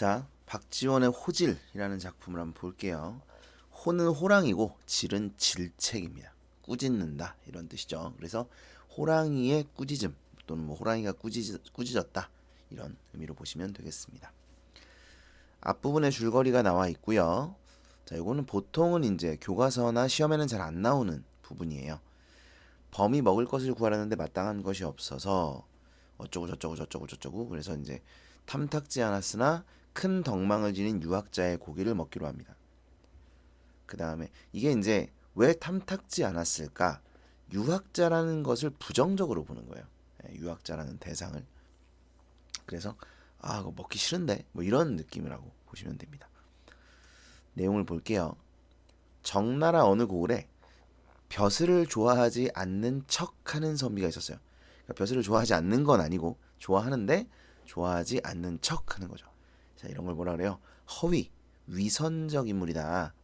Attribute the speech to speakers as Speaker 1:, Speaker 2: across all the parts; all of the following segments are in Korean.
Speaker 1: 자, 박지원의 호질이라는 작품을 한번 볼게요. 호는 호랑이고 질은 질책입니다. 꾸짖는다 이런 뜻이죠. 그래서 호랑이의 꾸짖음 또는 뭐 호랑이가 꾸짖, 꾸짖었다 이런 의미로 보시면 되겠습니다. 앞부분에 줄거리가 나와 있고요. 자, 이거는 보통은 이제 교과서나 시험에는 잘 안 나오는 부분이에요. 범이 먹을 것을 구하려는데 마땅한 것이 없어서 어쩌고 저쩌고 저쩌고 저쩌고 그래서 이제 탐탁지 않았으나 큰 덕망을 지닌 유학자의 고기를 먹기로 합니다. 그 다음에 이게 이제 왜 탐탁지 않았을까? 유학자라는 것을 부정적으로 보는 거예요. 예, 유학자라는 대상을. 그래서 아, 이거 먹기 싫은데 뭐 이런 느낌이라고 보시면 됩니다. 내용을 볼게요. 정나라 어느 고을에 벼슬을 좋아하지 않는 척하는 선비가 있었어요. 그러니까 벼슬을 좋아하지 않는 건 아니고 좋아하는데 좋아하지 않는 척하는 거죠. 자, 이런 걸 뭐라 그래요? 허위, 위선적 인물이다.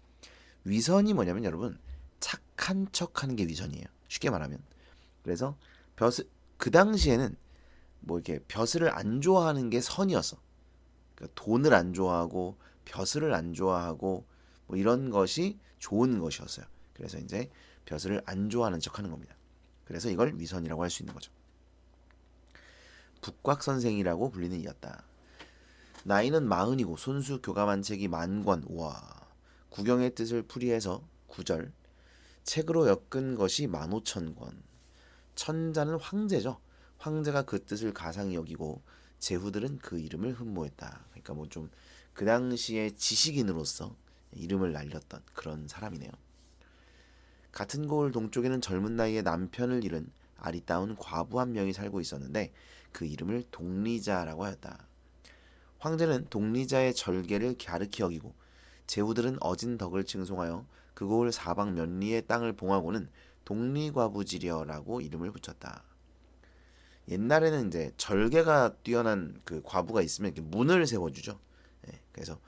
Speaker 1: 위선이 뭐냐면 여러분 착한 척하는 게 위선이에요. 쉽게 말하면. 그래서 벼슬 그 당시에는 뭐 이렇게 벼슬을 안 좋아하는 게 선이었어. 그러니까 돈을 안 좋아하고 벼슬을 안 좋아하고 뭐 이런 것이 좋은 것이었어요. 그래서 이제 벼슬을 안 좋아하는 척하는 겁니다. 그래서 이걸 위선이라고 할 수 있는 거죠. 북곽 선생이라고 불리는 이였다. 나이는 마흔이고 손수 교감한 책이 만권. 와. 구경의 뜻을 풀이해서 구절. 책으로 엮은 것이 만오천 권. 천자는 황제죠. 황제가 그 뜻을 가상히 여기고 제후들은 그 이름을 흠모했다. 그러니까 뭐 좀 그 당시에 지식인으로서 이름을 날렸던 그런 사람이네요. 같은 고을 동쪽에는 젊은 나이에 남편을 잃은 아리따운 과부 한 명이 살고 있었는데 그 이름을 독리자라고 하였다. 황제는 독리자의 절개를 갸륵히 여기고 제후들은 어진 덕을 칭송하여 그 고을 사방 면리의 땅을 봉하고는 독리과부지려라고 이름을 붙였다. 옛날에는 이제 절개가 뛰어난 그 과부가 있으면 이렇게 문을 세워주죠. 예, 그래서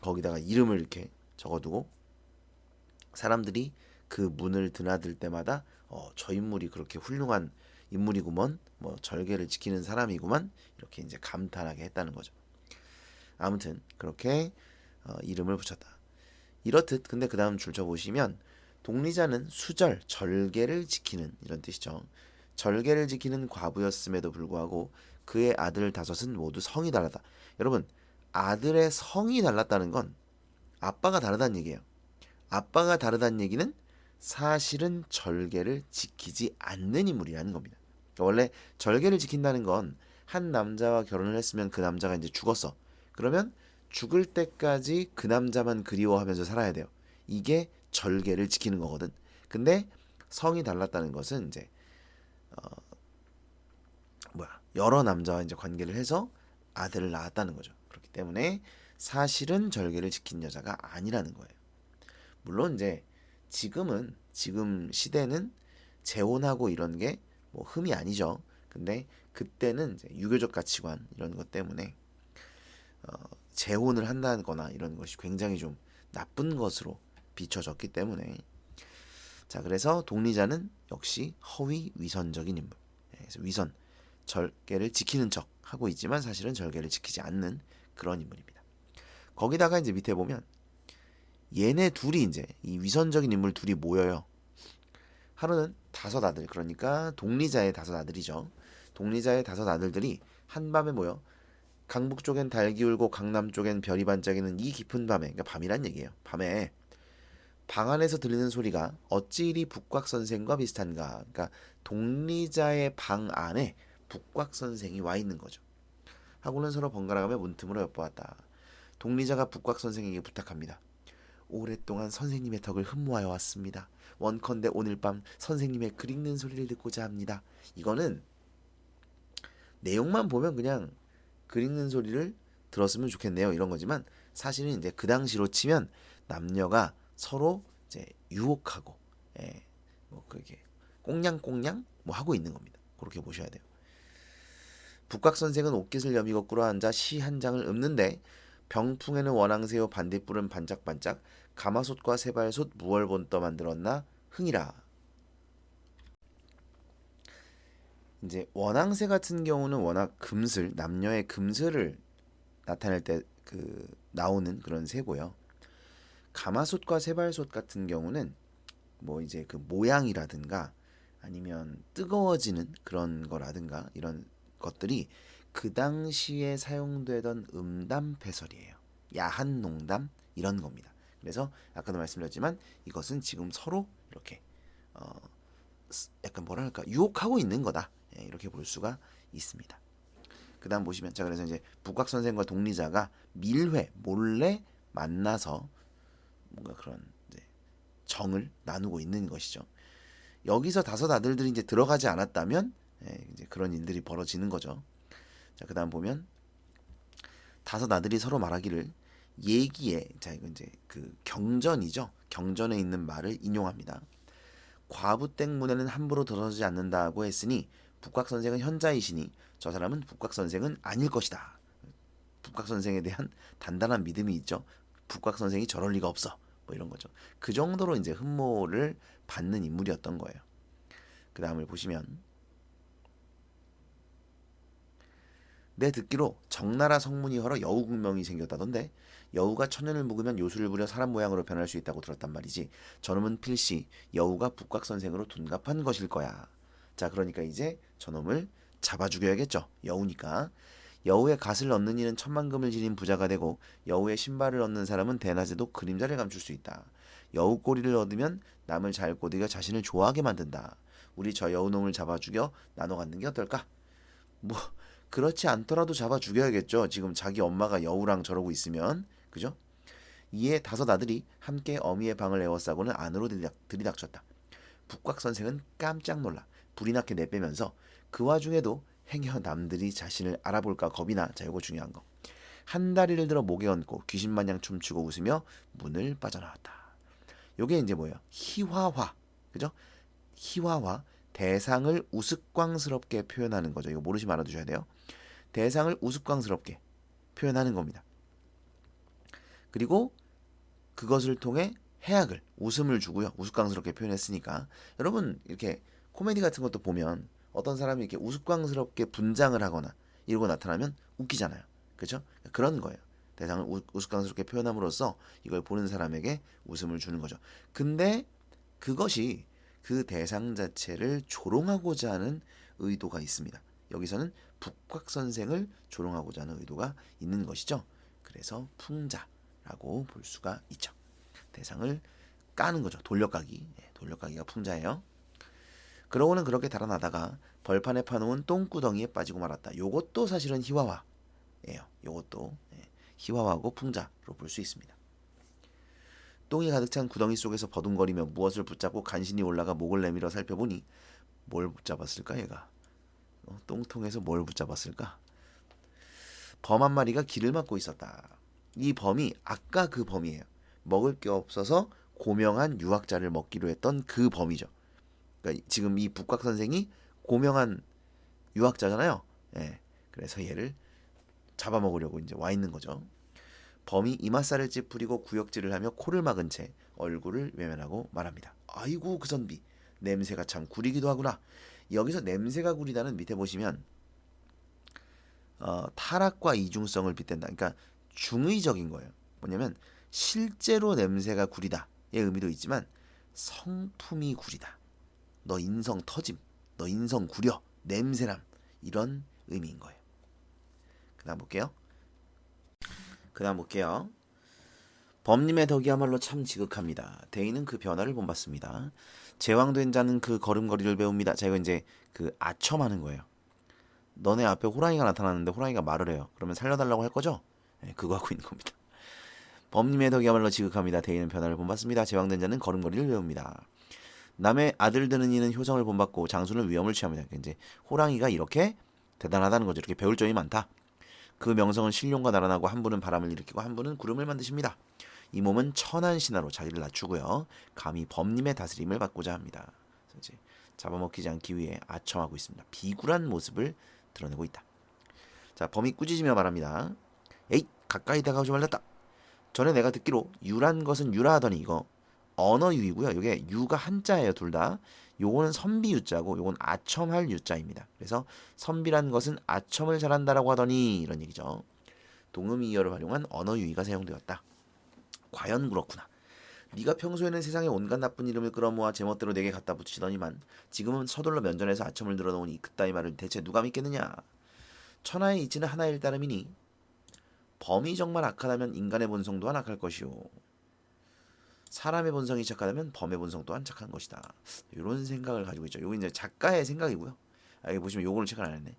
Speaker 1: 거기다가 이름을 이렇게 적어두고 사람들이 그 문을 드나들 때마다 어, 저 인물이 그렇게 훌륭한 인물이구먼, 뭐 절개를 지키는 사람이구만 이렇게 이제 감탄하게 했다는 거죠. 아무튼 그렇게 어, 이름을 붙였다. 이렇듯 근데 그 다음 줄 쳐 보시면 독리자는 수절, 절개를 지키는 이런 뜻이죠. 절개를 지키는 과부였음에도 불구하고 그의 아들 다섯은 모두 성이 다르다. 여러분 아들의 성이 달랐다는 건 아빠가 다르다는 얘기예요. 아빠가 다르다는 얘기는 사실은 절개를 지키지 않는 인물이라는 겁니다. 원래 절개를 지킨다는 건 한 남자와 결혼을 했으면 그 남자가 이제 죽었어. 그러면 죽을 때까지 그 남자만 그리워하면서 살아야 돼요. 이게 절개를 지키는 거거든. 근데 성이 달랐다는 것은 이제 어 뭐야 여러 남자와 이제 관계를 해서 아들을 낳았다는 거죠. 그렇기 때문에 사실은 절개를 지킨 여자가 아니라는 거예요. 물론 이제 지금은 지금 시대는 재혼하고 이런 게 뭐 흠이 아니죠. 근데 그때는 유교적 가치관 이런 것 때문에 어, 재혼을 한다거나 이런 것이 굉장히 좀 나쁜 것으로 비춰졌기 때문에 자 그래서 독리자는 역시 허위 위선적인 인물. 예, 그래서 위선 절개를 지키는 척 하고 있지만 사실은 절개를 지키지 않는 그런 인물입니다. 거기다가 이제 밑에 보면 얘네 둘이 이제 이 위선적인 인물 둘이 모여요. 하루는 다섯 아들 그러니까 독리자의 다섯 아들이죠. 독리자의 다섯 아들들이 한밤에 모여 강북 쪽엔 달 기 울고 강남 쪽엔 별이 반짝이는 이 깊은 밤에 그러니까 밤이란 얘기예요. 밤에 방 안에서 들리는 소리가 어찌 이리 북곽 선생과 비슷한가? 그러니까 독리자의 방 안에 북곽 선생이 와 있는 거죠. 하고는 서로 번갈아가며 문틈으로 엿보았다. 독리자가 북곽 선생에게 부탁합니다. 오랫동안 선생님의 덕을 흠모하여 왔습니다. 원컨대 오늘 밤 선생님의 글 읽는 소리를 듣고자 합니다. 이거는 내용만 보면 그냥 글 읽는 소리를 들었으면 좋겠네요. 이런 거지만 사실은 이제 그 당시로 치면 남녀가 서로 이제 유혹하고 예, 뭐 그게 꽁냥꽁냥 뭐 하고 있는 겁니다. 그렇게 보셔야 돼요. 북각 선생은 옷깃을 여미고 꿇어 앉아 시 한 장을 읊는데 병풍에는 원앙새요 반딧불은 반짝반짝 가마솥과 세발솥 무얼본떠 만들었나 흥이라. 이제 원앙새 같은 경우는 워낙 금슬 남녀의 금슬을 나타낼 때 그 나오는 그런 새고요. 가마솥과 세발솥 같은 경우는 뭐 이제 그 모양이라든가 아니면 뜨거워지는 그런 거라든가 이런 것들이 그 당시에 사용되던 음담 패설이에요. 야한 농담 이런 겁니다. 그래서 아까도 말씀드렸지만 이것은 지금 서로 이렇게 어 스- 약간 뭐랄까 유혹하고 있는 거다 예, 이렇게 볼 수가 있습니다. 그 다음 보시면 자 그래서 이제 북각 선생과 동리자가 밀회 몰래 만나서 뭔가 그런 정을 나누고 있는 것이죠. 여기서 다섯 아들들이 이제 들어가지 않았다면 예, 이제 그런 일들이 벌어지는 거죠. 자 그다음 보면 다섯 아들이 서로 말하기를 얘기에 자 이건 이제 그 경전이죠. 경전에 있는 말을 인용합니다. 과부댁 문에는 함부로 들어서지 않는다고 했으니 북각 선생은 현자이시니 저 사람은 북각 선생은 아닐 것이다. 북각 선생에 대한 단단한 믿음이 있죠. 북각 선생이 저럴 리가 없어. 뭐 이런 거죠. 그 정도로 이제 흠모를 받는 인물이었던 거예요. 그 다음을 보시면 내 듣기로 정나라 성문이 헐어 여우 국명이 생겼다던데 여우가 천년을 묵으면 요술을 부려 사람 모양으로 변할 수 있다고 들었단 말이지. 저놈은 필시 여우가 북각 선생으로 둔갑한 것일 거야. 자, 그러니까 이제 저놈을 잡아 죽여야겠죠. 여우니까. 여우의 갓을 얻는 이는 천만금을 지닌 부자가 되고 여우의 신발을 얻는 사람은 대낮에도 그림자를 감출 수 있다. 여우 꼬리를 얻으면 남을 잘 꼬드겨 자신을 좋아하게 만든다. 우리 저 여우놈을 잡아 죽여 나눠 갖는 게 어떨까? 뭐 그렇지 않더라도 잡아 죽여야겠죠. 지금 자기 엄마가 여우랑 저러고 있으면 그죠? 이에 다섯 아들이 함께 어미의 방을 에워싸고는 안으로 들이닥, 들이닥쳤다. 북곽 선생은 깜짝 놀라 불이 나게 내빼면서 그 와중에도 행여 남들이 자신을 알아볼까 겁이 나. 자, 이거 중요한 거. 한 다리를 들어 목에 얹고 귀신 마냥 춤추고 웃으며 문을 빠져나왔다. 요게 이제 뭐예요? 희화화. 그죠? 희화화. 대상을 우스꽝스럽게 표현하는 거죠. 이거 모르시면 알아두셔야 돼요. 대상을 우스꽝스럽게 표현하는 겁니다. 그리고 그것을 통해 해악을 웃음을 주고요. 우스꽝스럽게 표현했으니까 여러분 이렇게 코미디 같은 것도 보면 어떤 사람이 이렇게 우스꽝스럽게 분장을 하거나 이러고 나타나면 웃기잖아요. 그렇죠? 그런 거예요. 대상을 우, 우스꽝스럽게 표현함으로써 이걸 보는 사람에게 웃음을 주는 거죠. 근데 그것이 그 대상 자체를 조롱하고자 하는 의도가 있습니다. 여기서는 북곽 선생을 조롱하고자 하는 의도가 있는 것이죠. 그래서 풍자라고 볼 수가 있죠. 대상을 까는 거죠. 돌려까기. 예, 돌려까기가 풍자예요. 그러고는 그렇게 달아나다가 벌판에 파놓은 똥구덩이에 빠지고 말았다. 요것도 사실은 희화화예요. 요것도 예, 희화화하고 풍자로 볼 수 있습니다. 똥이 가득 찬 구덩이 속에서 버둥거리며 무엇을 붙잡고 간신히 올라가 목을 내밀어 살펴보니 뭘 붙잡았을까 얘가? 어, 똥통에서 뭘 붙잡았을까? 범 한 마리가 길을 막고 있었다. 이 범이 아까 그 범이에요. 먹을 게 없어서 고명한 유학자를 먹기로 했던 그 범이죠. 그러니까 지금 이 북곽 선생이 고명한 유학자잖아요. 예. 그래서 얘를 잡아먹으려고 이제 와 있는 거죠. 범이 이마살을 찌푸리고 구역질을 하며 코를 막은 채 얼굴을 외면하고 말합니다. 아이고 그 선비 냄새가 참 구리기도 하구나. 여기서 냄새가 구리다는 밑에 보시면 어, 타락과 이중성을 빗댄다. 그러니까 중의적인 거예요. 뭐냐면 실제로 냄새가 구리다의 의미도 있지만 성품이 구리다. 너 인성 터짐, 너 인성 구려, 냄새남 이런 의미인 거예요. 그다음 볼게요. 그다음 볼게요. 범님의 덕이야말로 참 지극합니다. 대인은 그 변화를 본받습니다. 제왕된 자는 그 걸음걸이를 배웁니다. 자 이거 이제 그 아첨하는 거예요. 너네 앞에 호랑이가 나타났는데 호랑이가 말을 해요. 그러면 살려달라고 할 거죠? 네, 그거 하고 있는 겁니다. 범님의 덕이야말로 지극합니다. 대인은 변화를 본받습니다. 제왕된 자는 걸음걸이를 배웁니다. 남의 아들 되는 이는 효성을 본받고 장수는 위험을 취합니다. 그러니까 이제 호랑이가 이렇게 대단하다는 거죠. 이렇게 배울 점이 많다. 그 명성은 신룡과 나란하고 한 분은 바람을 일으키고 한 분은 구름을 만드십니다. 이 몸은 천한 신하로 자기를 낮추고요. 감히 범님의 다스림을 받고자 합니다. 이제 잡아먹히지 않기 위해 아첨하고 있습니다. 비굴한 모습을 드러내고 있다. 자, 범이 꾸짖으며 말합니다. 에이, 가까이 다가오지 말랬다. 전에 내가 듣기로 유란 것은 유라하더니 이거 언어유이고요. 이게 유가 한자예요, 둘 다. 요거는 선비유자고 요건 아첨할 유자입니다. 그래서 선비란 것은 아첨을 잘한다라고 하더니 이런 얘기죠. 동음이어를 활용한 언어 유희가 사용되었다. 과연 그렇구나. 네가 평소에는 세상에 온갖 나쁜 이름을 끌어모아 제멋대로 내게 갖다 붙이더니만 지금은 서둘러 면전에서 아첨을 들어놓으니 그따위 말을 대체 누가 믿겠느냐. 천하의 이치는 하나일 따름이니 범이 정말 악하다면 인간의 본성 또한 악할 것이요. 사람의 본성이 착하다면 범의 본성 또한 착한 것이다. 이런 생각을 가지고 있죠. 요거 이제 작가의 생각이고요. 아, 여기 보시면 요거를 체크를 안 했네.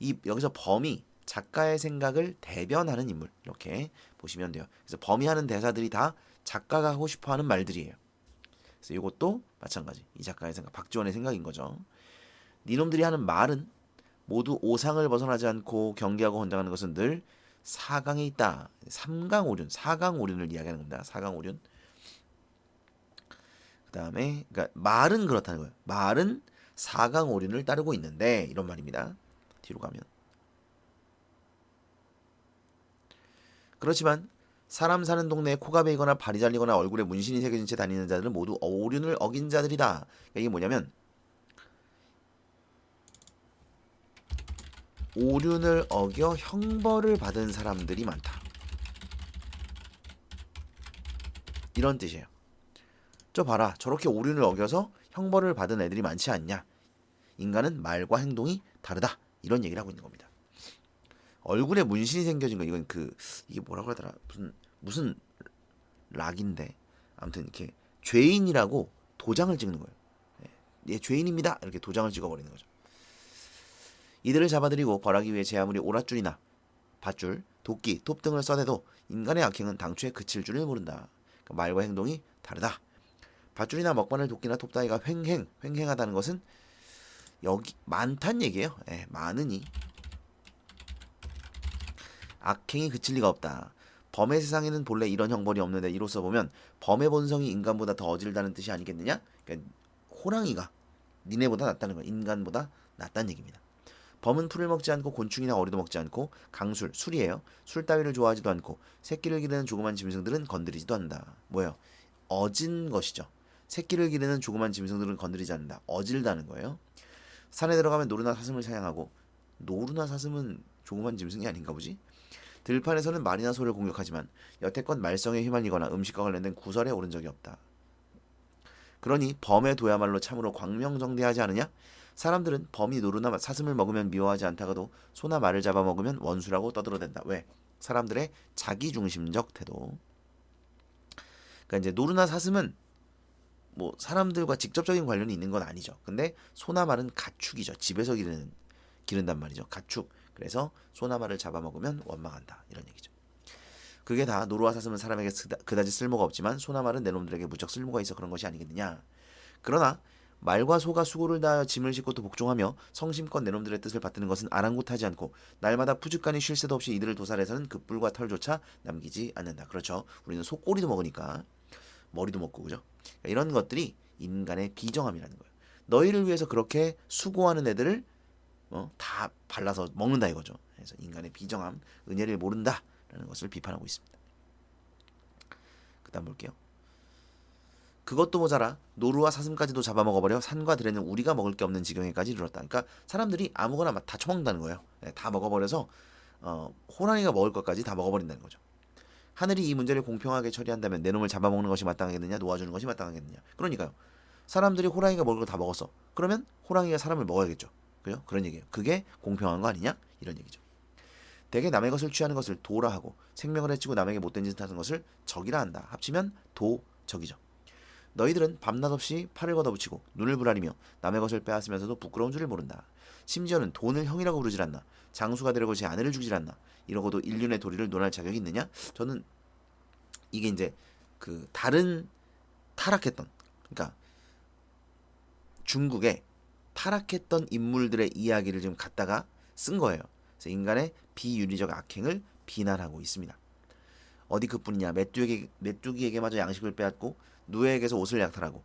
Speaker 1: 이 여기서 범이 작가의 생각을 대변하는 인물 이렇게 보시면 돼요. 그래서 범이 하는 대사들이 다 작가가 하고 싶어하는 말들이에요. 그래서 이것도 마찬가지. 이 작가의 생각, 박지원의 생각인 거죠. 니놈들이 하는 말은 모두 오상을 벗어나지 않고 경계하고 헌장하는 것은 늘 사강에 있다. 삼강오륜, 사강오륜을 이야기하는 겁니다. 사강오륜. 그 다음에 그러니까 말은 그렇다는 거예요. 말은 사강오륜을 따르고 있는데 이런 말입니다. 뒤로 가면 그렇지만 사람 사는 동네에 코가 베이거나 발이 잘리거나 얼굴에 문신이 새겨진 채 다니는 자들은 모두 오륜을 어긴 자들이다. 그러니까 이게 뭐냐면 오륜을 어겨 형벌을 받은 사람들이 많다. 이런 뜻이에요. 저 봐라. 저렇게 오륜을 어겨서 형벌을 받은 애들이 많지 않냐. 인간은 말과 행동이 다르다. 이런 얘기를 하고 있는 겁니다. 얼굴에 문신이 생겨진 거 이건 그 이게 뭐라고 하더라 무슨 무슨 락인데 아무튼 이렇게 죄인이라고 도장을 찍는 거예요. 예, 예, 죄인입니다. 이렇게 도장을 찍어버리는 거죠. 이들을 잡아들이고 벌하기 위해 제 아무리 오랏줄이나 밧줄, 도끼, 톱 등을 써대도 인간의 악행은 당초에 그칠 줄을 모른다. 그러니까 말과 행동이 다르다. 밧줄이나 먹바늘, 도끼나 톱 따위가 횡행, 횡행하다는 것은 여기 많단 얘기예요. 예, 많으니 악행이 그칠 리가 없다. 범의 세상에는 본래 이런 형벌이 없는데 이로써 보면 범의 본성이 인간보다 더 어질다는 뜻이 아니겠느냐? 그러니까 호랑이가 니네보다 낫다는 거야. 인간보다 낫다는 얘기입니다. 범은 풀을 먹지 않고 곤충이나 어리도 먹지 않고 강술, 술이에요. 술 따위를 좋아하지도 않고 새끼를 기르는 조그만 짐승들은 건드리지도 않는다. 뭐예요? 어진 것이죠. 새끼를 기르는 조그만 짐승들은 건드리지 않는다. 어질다는 거예요. 산에 들어가면 노루나 사슴을 사냥하고 노루나 사슴은 조그만 짐승이 아닌가 보지? 들판에서는 말이나 소를 공격하지만 여태껏 말썽에 휘말리거나 음식과 관련된 구설에 오른 적이 없다. 그러니 범에 둬야말로 참으로 광명정대하지 않으냐? 사람들은 범이 노루나 사슴을 먹으면 미워하지 않다가도 소나 말을 잡아먹으면 원수라고 떠들어댄다. 왜? 사람들의 자기중심적 태도. 그러니까 이제 노루나 사슴은 뭐 사람들과 직접적인 관련이 있는 건 아니죠. 근데 소나 말은 가축이죠. 집에서 기르는 기른단 말이죠. 가축. 그래서 소나 말을 잡아먹으면 원망한다. 이런 얘기죠. 그게 다 노루와 사슴은 사람에게 그다지 쓸모가 없지만 소나 말은 내 놈들에게 무척 쓸모가 있어 그런 것이 아니겠느냐. 그러나 말과 소가 수고를 다하여 짐을 싣고 또 복종하며 성심껏 내 놈들의 뜻을 받드는 것은 아랑곳하지 않고 날마다 푸죽간이 쉴 새도 없이 이들을 도살해서는 그 뿔과 털조차 남기지 않는다. 그렇죠. 우리는 소 꼬리도 먹으니까 머리도 먹고 그죠. 그러니까 이런 것들이 인간의 비정함이라는 거예요. 너희를 위해서 그렇게 수고하는 애들을 어, 다 발라서 먹는다 이거죠. 그래서 인간의 비정함, 은혜를 모른다라는 것을 비판하고 있습니다. 그다음 볼게요. 그것도 모자라 노루와 사슴까지도 잡아먹어버려 산과 들에는 우리가 먹을 게 없는 지경에까지 이르렀다. 그러니까 사람들이 아무거나 다 처먹는다는 거예요. 네, 다 먹어버려서 어, 호랑이가 먹을 것까지 다 먹어버린다는 거죠. 하늘이 이 문제를 공평하게 처리한다면 내 놈을 잡아먹는 것이 마땅하겠느냐 놓아주는 것이 마땅하겠느냐. 그러니까요. 사람들이 호랑이가 먹을 걸 다 먹었어. 그러면 호랑이가 사람을 먹어야겠죠. 그죠 그런 얘기예요. 그게 공평한 거 아니냐? 이런 얘기죠. 대개 남의 것을 취하는 것을 도라 하고 생명을 해치고 남에게 못된 짓을 하는 것을 적이라 한다. 합치면 도 적이죠. 너희들은 밤낮 없이 팔을 걷어붙이고 눈을 부라리며 남의 것을 빼앗으면서도 부끄러운 줄을 모른다. 심지어는 돈을 형이라고 부르질 않나 장수가 되려고 제 아내를 죽이질 않나 이러고도 인륜의 도리를 논할 자격이 있느냐? 저는 이게 이제 그 다른 타락했던 그러니까 중국의 타락했던 인물들의 이야기를 좀 갖다가 쓴 거예요. 그래서 인간의 비윤리적 악행을 비난하고 있습니다. 어디 그뿐이냐? 메뚜기 메뚜기에게마저 양식을 빼앗고 누에게서 옷을 약탈하고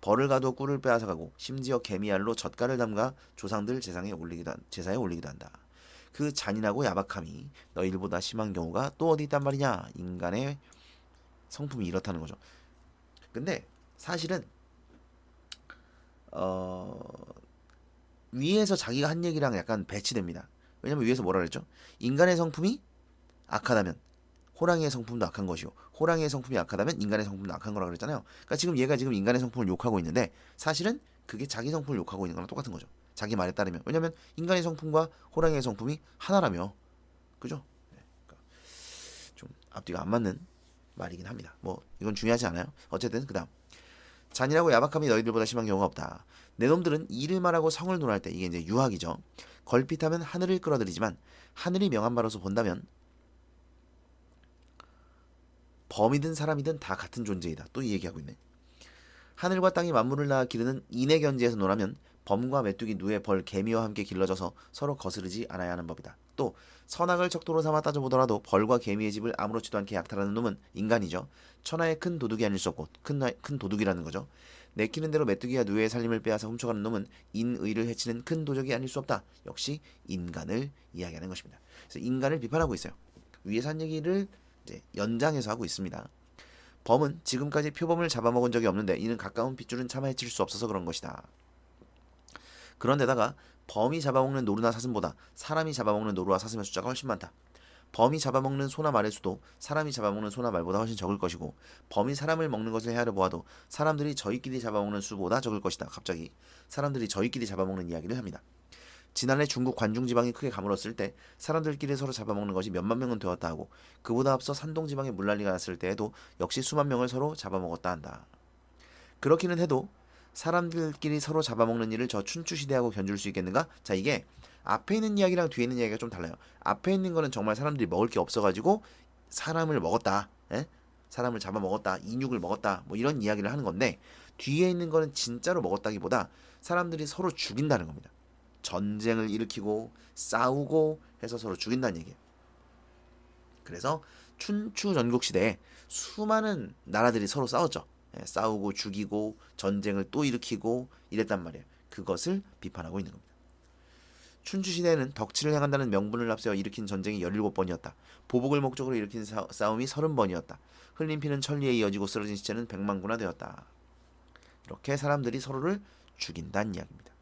Speaker 1: 벌을 가도 꿀을 빼앗아가고 심지어 개미알로 젓갈을 담가 조상들 제상에 올리기도 한, 제사에 올리기도 한다. 그 잔인하고 야박함이 너희들보다 심한 경우가 또 어디 있단 말이냐? 인간의 성품이 이렇다는 거죠. 근데 사실은 어 위에서 자기가 한 얘기랑 약간 배치됩니다. 왜냐면 위에서 뭐라 그랬죠? 인간의 성품이 악하다면 호랑이의 성품도 악한 것이고 호랑이의 성품이 악하다면 인간의 성품도 악한 거라 그랬잖아요. 그러니까 지금 얘가 지금 인간의 성품을 욕하고 있는데 사실은 그게 자기 성품을 욕하고 있는 거랑 똑같은 거죠. 자기 말에 따르면 왜냐하면 인간의 성품과 호랑이의 성품이 하나라며 그죠? 네, 그러니까 좀 앞뒤가 안 맞는 말이긴 합니다. 뭐 이건 중요하지 않아요. 어쨌든 그다음 잔인하고 야박함이 너희들보다 심한 경우가 없다. 내 놈들은 이를 말하고 성을 논할 때 이게 이제 유학이죠. 걸핏하면 하늘을 끌어들이지만 하늘이 명한 바로서 본다면 범이든 사람이든 다 같은 존재이다. 또 이 얘기하고 있네. 하늘과 땅이 만물을 낳아 기르는 인의 견지에서 논하면 범과 메뚜기, 누에, 벌, 개미와 함께 길러져서 서로 거스르지 않아야 하는 법이다. 또 선악을 척도로 삼아 따져보더라도 벌과 개미의 집을 아무렇지도 않게 약탈하는 놈은 인간이죠. 천하의 큰 도둑이 아닐 수 없고 큰, 나- 큰 도둑이라는 거죠. 내키는 대로 메뚜기와 누에의 살림을 빼앗아 훔쳐가는 놈은 인의를 해치는 큰 도적이 아닐 수 없다. 역시 인간을 이야기하는 것입니다. 그래서 인간을 비판하고 있어요. 위에서 한 얘기를 이제 연장해서 하고 있습니다. 범은 지금까지 표범을 잡아먹은 적이 없는데 이는 가까운 핏줄은 차마 해칠 수 없어서 그런 것이다. 그런데다가 범이 잡아먹는 노루나 사슴보다 사람이 잡아먹는 노루와 사슴의 숫자가 훨씬 많다. 범이 잡아먹는 소나 말의 수도 사람이 잡아먹는 소나 말보다 훨씬 적을 것이고 범이 사람을 먹는 것을 헤아려 보아도 사람들이 저희끼리 잡아먹는 수보다 적을 것이다. 갑자기 사람들이 저희끼리 잡아먹는 이야기를 합니다. 지난해 중국 관중 지방이 크게 가물었을 때 사람들끼리 서로 잡아먹는 것이 몇만 명은 되었다 하고 그보다 앞서 산동 지방에 물난리가 났을 때에도 역시 수만 명을 서로 잡아먹었다 한다. 그렇기는 해도 사람들끼리 서로 잡아먹는 일을 저 춘추 시대하고 견줄 수 있겠는가? 자 이게 앞에 있는 이야기랑 뒤에 있는 이야기가 좀 달라요. 앞에 있는 거는 정말 사람들이 먹을 게 없어가지고 사람을 먹었다, 에? 사람을 잡아먹었다, 인육을 먹었다, 뭐 이런 이야기를 하는 건데 뒤에 있는 거는 진짜로 먹었다기보다 사람들이 서로 죽인다는 겁니다. 전쟁을 일으키고 싸우고 해서 서로 죽인다는 얘기예요. 그래서 춘추 전국 시대에 수많은 나라들이 서로 싸웠죠. 예, 싸우고 죽이고 전쟁을 또 일으키고 이랬단 말이에요. 그것을 비판하고 있는 겁니다. 춘추 시대에는 덕치를 행한다는 명분을 앞세워 일으킨 전쟁이 17번이었다. 보복을 목적으로 일으킨 사- 싸움이 30번이었다. 흘린 피는 천리에 이어지고 쓰러진 시체는 백만구나 되었다. 이렇게 사람들이 서로를 죽인다는 이야기입니다.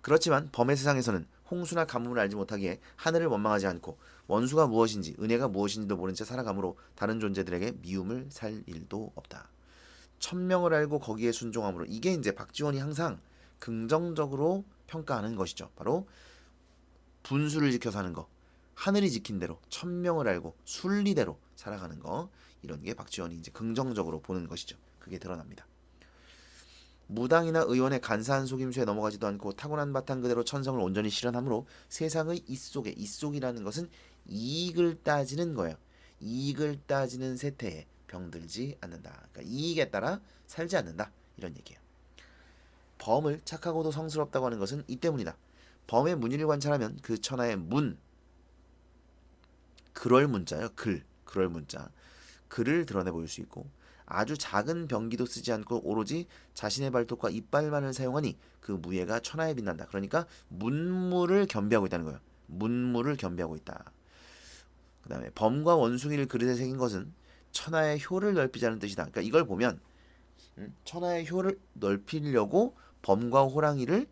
Speaker 1: 그렇지만 범의 세상에서는 홍수나 가뭄을 알지 못하기에 하늘을 원망하지 않고 원수가 무엇인지 은혜가 무엇인지도 모른 채 살아감으로 다른 존재들에게 미움을 살 일도 없다. 천명을 알고 거기에 순종함으로 이게 이제 박지원이 항상 긍정적으로 평가하는 것이죠. 바로 분수를 지켜 사는 거, 하늘이 지킨 대로 천명을 알고 순리대로 살아가는 거 이런 게 박지원이 이제 긍정적으로 보는 것이죠. 그게 드러납니다. 무당이나 의원의 간사한 속임수에 넘어가지도 않고 타고난 바탕 그대로 천성을 온전히 실현하므로 세상의 이속에 이속이라는 것은 이익을 따지는 거예요. 이익을 따지는 세태에 병들지 않는다. 그러니까 이익에 따라 살지 않는다. 이런 얘기예요. 범을 착하고도 성스럽다고 하는 것은 이 때문이다. 범의 문의를 관찰하면 그 천하의 문 그럴 문자요. 글 그럴 문자 글을 드러내 보일 수 있고 아주 작은 병기도 쓰지 않고 오로지 자신의 발톱과 이빨만을 사용하니 그 무예가 천하에 빛난다. 그러니까 문무를 겸비하고 있다는 거예요. 문무를 겸비하고 있다. 그 다음에 범과 원숭이를 그릇에 새긴 것은 천하의 효를 넓히자는 뜻이다. 그러니까 이걸 보면 음, 천하의 효를 넓히려고 범과 호랑이를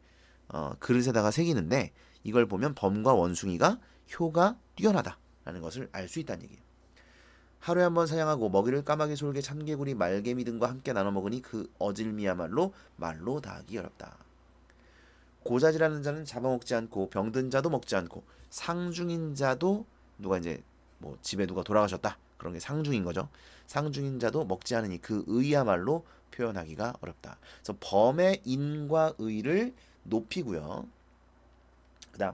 Speaker 1: 어, 그릇에다가 새기는데 이걸 보면 범과 원숭이가 효가 뛰어나다라는 것을 알 수 있다는 얘기예요. 하루에 한 번 사냥하고 먹이를 까마귀, 솔개, 참개구리, 말개미 등과 함께 나눠 먹으니 그 어질미야말로 말로 다하기 어렵다. 고자질하는 자는 잡아먹지 않고 병든 자도 먹지 않고 상중인 자도 누가 이제 뭐 집에 누가 돌아가셨다 그런 게 상중인 거죠. 상중인 자도 먹지 않으니 그 의야말로 표현하기가 어렵다. 그래서 범의 인과 의를 높이고요. 그다음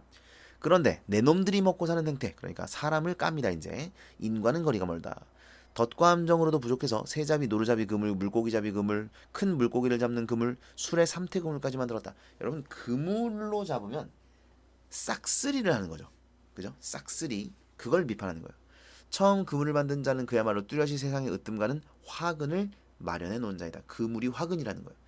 Speaker 1: 그런데 내 놈들이 먹고 사는 행태 그러니까 사람을 깝니다 이제 인과는 거리가 멀다. 덫과 함정으로도 부족해서 새잡이, 노루잡이 그물, 물고기잡이 그물, 큰 물고기를 잡는 그물, 술의 삼태 그물까지 만들었다. 여러분 그물로 잡으면 싹쓸이를 하는 거죠. 그죠? 싹쓸이 그걸 비판하는 거예요. 처음 그물을 만든 자는 그야말로 뚜렷이 세상의 으뜸가는 화근을 마련해 놓은 자이다. 그물이 화근이라는 거예요.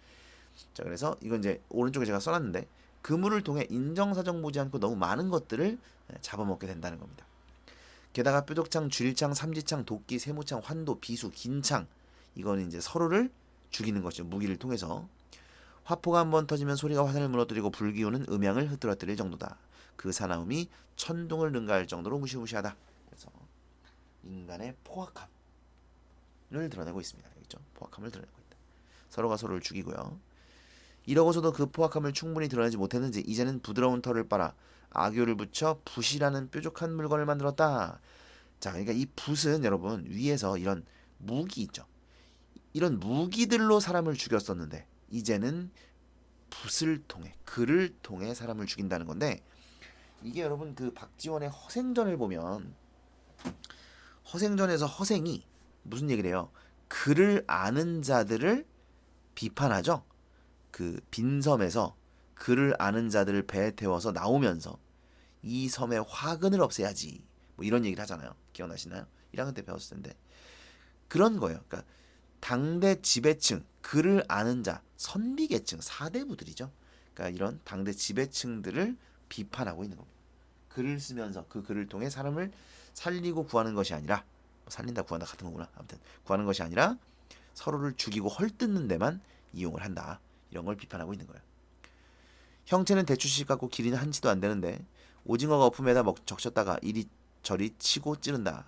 Speaker 1: 자 그래서 이건 이제 오른쪽에 제가 써놨는데 그물을 통해 인정사정 보지 않고 너무 많은 것들을 잡아먹게 된다는 겁니다. 게다가 뾰족창, 쥐일창, 삼지창, 도끼, 세모창, 환도, 비수, 긴창 이거는 이제 서로를 죽이는 것이죠. 무기를 통해서 화포가 한 번 터지면 소리가 화산을 무너뜨리고 불기운은 음양을 흩뜨러뜨릴 정도다. 그 사나움이 천둥을 능가할 정도로 무시무시하다. 그래서 인간의 포악함을 드러내고 있습니다. 있죠? 포악함을 드러내고 있다. 서로가 서로를 죽이고요. 이러고서도 그 포악함을 충분히 드러내지 못했는지 이제는 부드러운 털을 빨아 악교를 붙여 붓이라는 뾰족한 물건을 만들었다. 자, 그러니까 이 붓은 여러분 위에서 이런 무기 있죠. 이런 무기들로 사람을 죽였었는데 이제는 붓을 통해 글을 통해 사람을 죽인다는 건데 이게 여러분 그 박지원의 허생전을 보면 허생전에서 허생이 무슨 얘기를 해요? 글을 아는 자들을 비판하죠. 그 빈섬에서 글을 아는 자들을 배에 태워서 나오면서 이 섬의 화근을 없애야지. 뭐 이런 얘기를 하잖아요. 기억나시나요? 1학년 때 배웠을 텐데. 그런 거예요. 그러니까 당대 지배층, 글을 아는 자, 선비계층, 사대부들이죠. 그러니까 이런 당대 지배층들을 비판하고 있는 겁니다. 글을 쓰면서 그 글을 통해 사람을 살리고 구하는 것이 아니라 뭐 살린다 구한다 같은 거구나. 아무튼 구하는 것이 아니라 서로를 죽이고 헐뜯는 데만 이용을 한다. 이런 걸 비판하고 있는 거예요. 형체는 대추씨 같고 길이는 한치도 안 되는데 오징어가 어품에다 먹, 적셨다가 이리저리 치고 찌른다.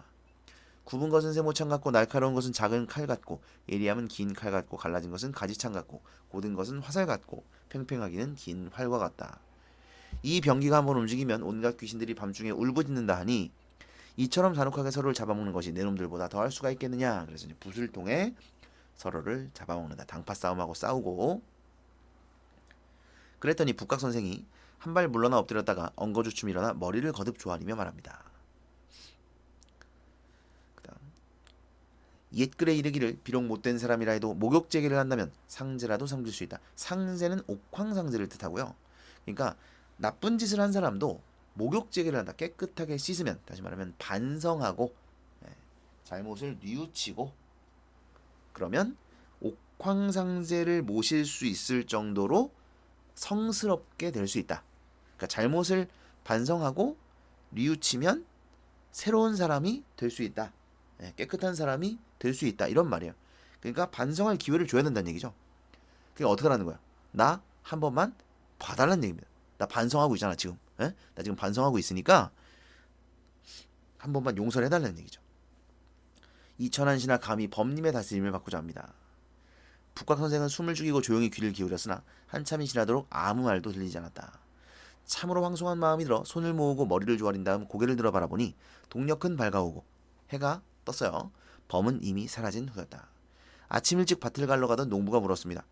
Speaker 1: 굽은 것은 세모창 같고 날카로운 것은 작은 칼 같고 예리함은 긴 칼 같고 갈라진 것은 가지창 같고 고든 것은 화살 같고 팽팽하기는 긴 활과 같다. 이 병기가 한번 움직이면 온갖 귀신들이 밤중에 울부짖는다 하니 이처럼 잔혹하게 서로를 잡아먹는 것이 내 놈들보다 더할 수가 있겠느냐. 그래서 이제 붓을 통해 서로를 잡아먹는다. 당파 싸움하고 싸우고 그랬더니 북각 선생이 한 발 물러나 엎드렸다가 엉거주춤 일어나 머리를 거듭 조아리며 말합니다. 옛글에 이르기를 비록 못된 사람이라 해도 목욕제기를 한다면 상제라도 삼길 수 있다. 상제는 옥황상제를 뜻하고요. 그러니까 나쁜 짓을 한 사람도 목욕제기를 한다. 깨끗하게 씻으면 다시 말하면 반성하고 예, 잘못을 뉘우치고 그러면 옥황상제를 모실 수 있을 정도로 성스럽게 될 수 있다. 그러니까 잘못을 반성하고 뉘우치면 새로운 사람이 될 수 있다. 예, 깨끗한 사람이 될 수 있다. 이런 말이에요. 그러니까 반성할 기회를 줘야 된다는 얘기죠. 그게 어떻게 하는 거야? 나 한 번만 봐달라는 얘기입니다. 나 반성하고 있잖아 지금. 예? 나 지금 반성하고 있으니까 한 번만 용서를 해달라는 얘기죠. 이천한시나 감히 범님의 다스림을 받고자 합니다. 북각 선생은 숨을 죽이고 조용히 귀를 기울였으나 한참이 지나도록 아무 말도 들리지 않았다. 참으로 황송한 마음이 들어 손을 모으고 머리를 조아린 다음 고개를 들어 바라보니 동력은 밝아오고 해가 떴어요. 범은 이미 사라진 후였다. 아침 일찍 밭을 갈러 가던 농부가 물었습니다.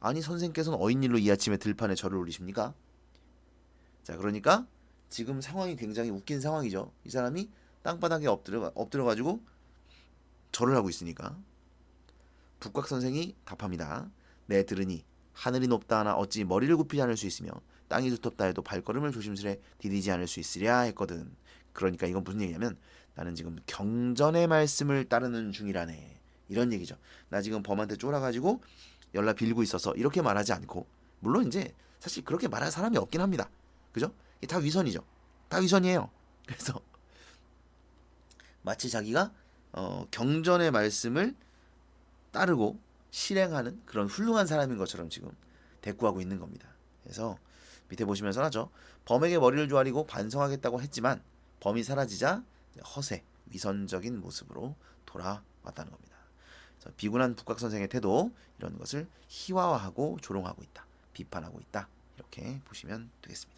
Speaker 1: 아니 선생께서는 어인일로 이 아침에 들판에 절을 올리십니까? 자 그러니까 지금 상황이 굉장히 웃긴 상황이죠. 이 사람이 땅바닥에 엎드려 엎드려 가지고 절을 하고 있으니까 북곽 선생이 답합니다. 내 들으니 하늘이 높다 하나 어찌 머리를 굽히지 않을 수 있으며 땅이 두텁다 해도 발걸음을 조심스레 디디지 않을 수 있으랴 했거든. 그러니까 이건 무슨 얘기냐면 나는 지금 경전의 말씀을 따르는 중이라네. 이런 얘기죠. 나 지금 범한테 쫄아가지고 연락 빌고 있어서 이렇게 말하지 않고 물론 이제 사실 그렇게 말할 사람이 없긴 합니다. 그죠? 다 위선이죠. 다 위선이에요. 그래서 마치 자기가 어, 경전의 말씀을 따르고 실행하는 그런 훌륭한 사람인 것처럼 지금 대꾸하고 있는 겁니다. 그래서 밑에 보시면 써놨죠. 범에게 머리를 조아리고 반성하겠다고 했지만 범이 사라지자 허세, 위선적인 모습으로 돌아왔다는 겁니다. 비군한 북각 선생의 태도 이런 것을 희화화하고 조롱하고 있다, 비판하고 있다 이렇게 보시면 되겠습니다.